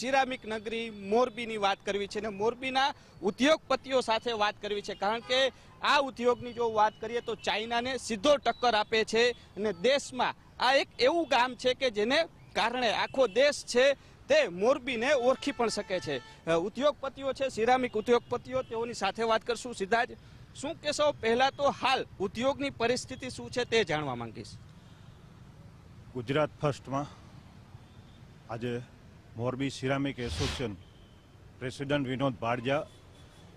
Ceramic નગરી મોરબીની વાત કરવી છે અને મોરબીના ઉદ્યોગપતિઓ સાથે વાત કરવી છે. કારણ કે આ ઉદ્યોગની જો વાત કરીએ તો ચાઇનાને સીધો ટક્કર આપે છે અને દેશમાં આ એક એવું ગામ છે કે જેને કારણે આખો દેશ છે તે મોરબીને ઓળખી પણ શકે છે. ઉદ્યોગપતિઓ છે, સિરામિક ઉદ્યોગપતિઓ, તેઓની સાથે વાત કરશું. સીધા જ શું કહેશો? પહેલાં તો હાલ ઉદ્યોગની પરિસ્થિતિ શું છે તે જાણવા માંગીશ. ગુજરાત ફર્સ્ટમાં આજે Morbi ceramic association president Vinod Bhadja.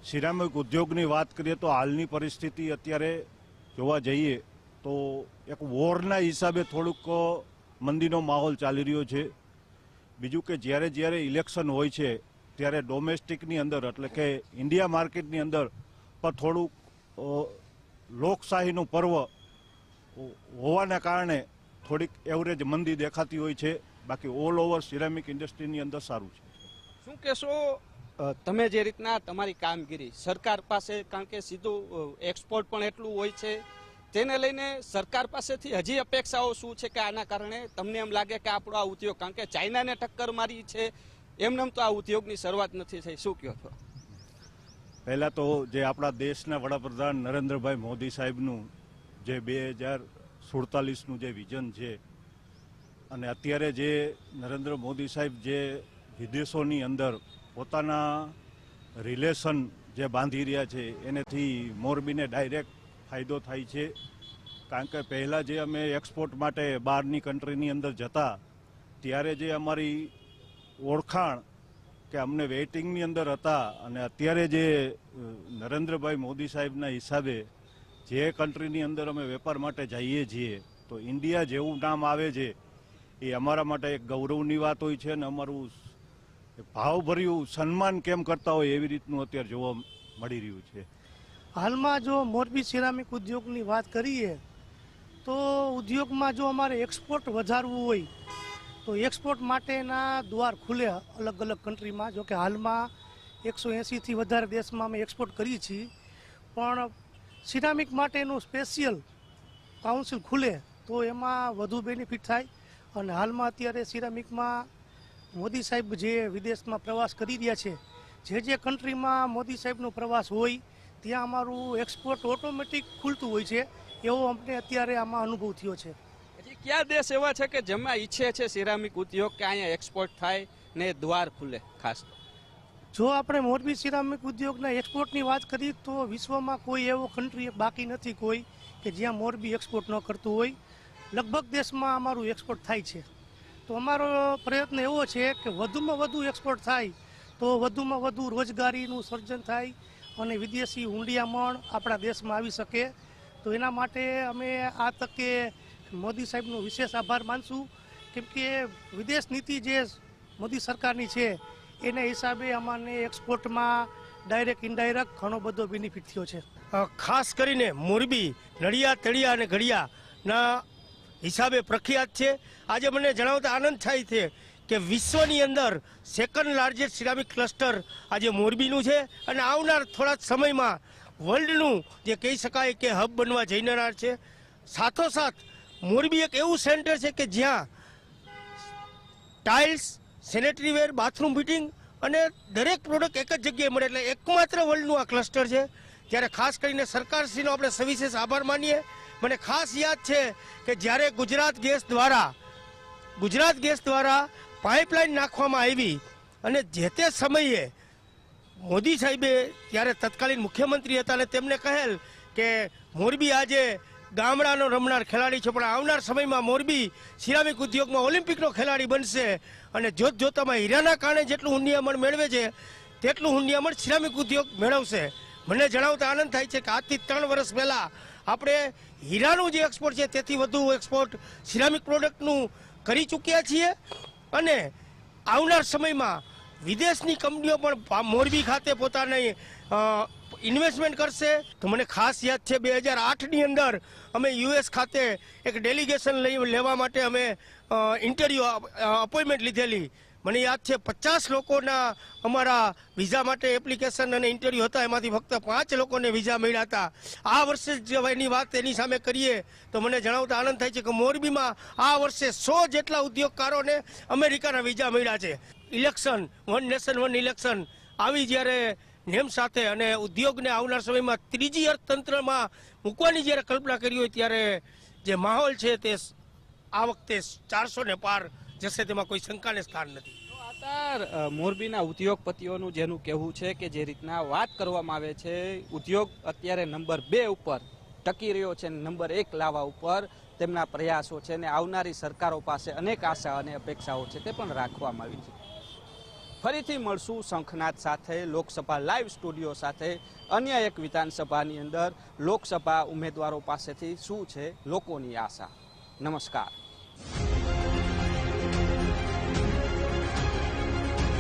Ceramic ઉદ્યોગની વાત કરીએ તો હાલની પરિસ્થિતિ અત્યારે જોવા જઈએ તો એક વોરના હિસાબે થોડુંક મંદીનો માહોલ ચાલી રહ્યો છે. બીજું કે જ્યારે જ્યારે ઇલેક્શન હોય છે ત્યારે ડોમેસ્ટિકની અંદર એટલે કે ઇન્ડિયા માર્કેટની અંદર પણ થોડુંક લોકશાહીનું પર્વ હોવાના કારણે થોડીક એવરેજ મંદી દેખાતી હોય છે. બાકી ઓલ ઓવર સિરામિક ઇન્ડસ્ટ્રીની અંદર સારું છે. શું કહેશો? તમે જે રીતના તમારી કામગીરી સરકાર પાસે કારણ કે સીધું એક્સપોર્ટ પણ એટલું હોય છે તેને લઈને સરકાર પાસેથી હજી અપેક્ષાઓ શું છે કે આના કારણે? તમને એમ લાગે કે આપણો આ ઉદ્યોગ કારણ કે ચાઇનાને ટક્કર મારી છે એમને તો આ ઉદ્યોગની શરૂઆત નથી થઈ. શું કહો છો? પહેલાં તો જે આપણા દેશના વડાપ્રધાન નરેન્દ્રભાઈ મોદી સાહેબનું જે બે હજાર સુડતાલીસનું જે વિઝન છે અને અત્યારે જે નરેન્દ્ર મોદી સાહેબ જે વિદેશોની અંદર પોતાના રિલેશન જે બાંધી રહ્યા છે, એનેથી મોરબીને ડાયરેક્ટ ફાયદો થાય છે. કારણ કે પહેલાં જે અમે એક્સપોર્ટ માટે બહારની કન્ટ્રીની અંદર જતા, ત્યારે જે અમારી ઓળખાણ કે અમને વેઇટિંગની અંદર હતા અને અત્યારે જે નરેન્દ્રભાઈ મોદી સાહેબના હિસાબે જે કન્ટ્રીની અંદર અમે વેપાર માટે જઈએ છીએ, તો ઇન્ડિયા જેવું નામ આવે છે એ અમારા માટે એક ગૌરવની વાત હોય છે અને અમારું ભાવભર્યું સન્માન કેમ કરતા હોય એવી રીતનું અત્યારે જોવા મળી રહ્યું છે. હાલમાં જો મોરબી સિરામિક ઉદ્યોગની વાત કરીએ, તો ઉદ્યોગમાં જો અમારે એક્સપોર્ટ વધારવું હોય, તો એક્સપોર્ટ માટેના દ્વાર ખુલે અલગ અલગ કન્ટ્રીમાં જો કે હાલમાં એકસો એંસીથી વધારે દેશમાં અમે એક્સપોર્ટ કરીએ છીએ. પણ સિરામિક માટેનું સ્પેશિયલ કાઉન્સિલ ખુલે, તો એમાં વધુ બેનિફિટ થાય. અને હાલમાં અત્યારે સિરામિકમાં મોદી સાહેબ જે વિદેશમાં પ્રવાસ કરી રહ્યા છે જે જે કન્ટ્રીમાં મોદી સાહેબનો પ્રવાસ હોય ત્યાં અમારું એક્સપોર્ટ ઓટોમેટિક ખુલતું હોય છે એવો અમને અત્યારે આમાં અનુભવ થયો છે. કયા દેશ એવા છે કે જેમાં ઈચ્છે છે સિરામિક ઉદ્યોગ કે અહીંયા એક્સપોર્ટ થાય ને દ્વાર ખુલે ખાસ જો આપણે મોરબી સિરામિક ઉદ્યોગના એક્સપોર્ટની વાત કરીએ તો વિશ્વમાં કોઈ એવો કન્ટ્રી બાકી નથી કોઈ કે જ્યાં મોરબી એક્સપોર્ટ ન કરતું હોય. લગભગ દેશમાં અમારું એક્સપોર્ટ થાય છે. તો અમારો પ્રયત્ન એવો છે કે વધુમાં વધુ એક્સપોર્ટ થાય, તો વધુમાં વધુ રોજગારીનું સર્જન થાય અને વિદેશી હુંડિયામણ આપણા દેશમાં આવી શકે. તો એના માટે અમે આ તકે મોદી સાહેબનો વિશેષ આભાર માનશું. કેમ કે વિદેશ નીતિ જે મોદી સરકારની છે, એના હિસાબે અમારે એક્સપોર્ટમાં ડાયરેક્ટ ઇનડાયરેક્ટ ઘણો બધો બેનિફિટ થયો છે. ખાસ કરીને મોરબી નડિયા તળિયા અને ઘડિયાના હિસાબે પ્રખ્યાત છે. આજે મને જણાવતા આનંદ થાય છે કે વિશ્વની અંદર સેકન્ડ લાર્જેસ્ટ સિરામિક ક્લસ્ટર આજે મોરબીનું છે અને આવનાર થોડા સમયમાં વર્લ્ડનું જે કહી શકાય કે હબ બનવા જઈ રહેનાર છે. સાથોસાથ મોરબી એક એવું સેન્ટર છે કે જ્યાં ટાઇલ્સ સેનેટરીવેર બાથરૂમ ફિટિંગ અને દરેક પ્રોડક્ટ એક જ જગ્યાએ મળે એટલે એકમાત્ર વર્લ્ડનું આ ક્લસ્ટર છે. ત્યારે ખાસ કરીને સરકારશ્રીનો આપણે સવિશેષ આભાર માનીએ. મને ખાસ યાદ છે કે જ્યારે ગુજરાત ગેસ દ્વારા, ગુજરાત ગેસ દ્વારા પાઇપલાઇન નાખવામાં આવી અને જે તે સમયે મોદી સાહેબે ત્યારે તત્કાલીન મુખ્યમંત્રી હતા અને તેમને કહેલ કે મોરબી આજે ગામડાનો રમનાર ખેલાડી છે, પણ આવનાર સમયમાં મોરબી સિરામિક ઉદ્યોગમાં ઓલિમ્પિકનો ખેલાડી બનશે અને જોત જોતામાં હીરાના કારણે જેટલું હુંડિયામણ મેળવે છે, તેટલું હુંડિયામણ સિરામિક ઉદ્યોગ મેળવશે. મને જણાવતા આનંદ થાય છે કે આજથી ત્રણ વર્ષ પહેલાં આપણે હીરાનું જે એક્સપોર્ટ છે તેથી વધુ એક્સપોર્ટ સિરામિક પ્રોડક્ટનું કરી ચૂક્યા છીએ અને આવનાર સમયમાં વિદેશની કંપનીઓ પણ મોરબી ખાતે પોતાની ઇન્વેસ્ટમેન્ટ કરશે. તો મને ખાસ યાદ છે બે હજાર આઠની અંદર અમે યુએસ ખાતે એક ડેલિગેશન લઈ લેવા માટે અમે ઇન્ટરવ્યૂ અપોઇન્ટમેન્ટ લીધેલી. મને યાદ છે, પચાસ લોકોના અમારા વિઝા માટે એપ્લિકેશન અને ઇન્ટરવ્યૂ હતા. એમાંથી ફક્ત પાંચ લોકોને વિઝા મળ્યા હતા. આ વર્ષે જ એની વાત એની સામે કરીએ તો મને જણાવતા આનંદ થાય છે કે મોરબીમાં આ વર્ષે સો જેટલા ઉદ્યોગકારોને અમેરિકાના વિઝા મળ્યા છે. Election one nation one election આવી જ્યારે નેમ સાથે અને ઉદ્યોગને આવનાર સમયમાં ત્રીજી અર્થતંત્રમાં મૂકવાની જ્યારે કલ્પના કરી હોય ત્યારે જે માહોલ છે તે આ વખતે ચારસો ને પાર જશે તેમાં કોઈ શંકાને સ્થાન નથી. મોરબીના ઉદ્યોગપતિઓનું જેનું કહેવું છે કે જે રીતના વાત કરવામાં આવે છે, ઉદ્યોગ અત્યારે નંબર બે ઉપર ટકી રહ્યો છે નંબર એક લાવવા ઉપર તેમના પ્રયાસો છે અને આવનારી સરકારો પાસે અનેક આશા અને અપેક્ષાઓ છે તે પણ રાખવામાં આવી છે. ફરીથી મળશું શંખનાથ સાથે, લોકસભા લાઈવ સ્ટુડિયો સાથે, અન્ય એક વિધાનસભાની અંદર લોકસભા ઉમેદવારો પાસેથી શું છે લોકોની આશા? નમસ્કાર.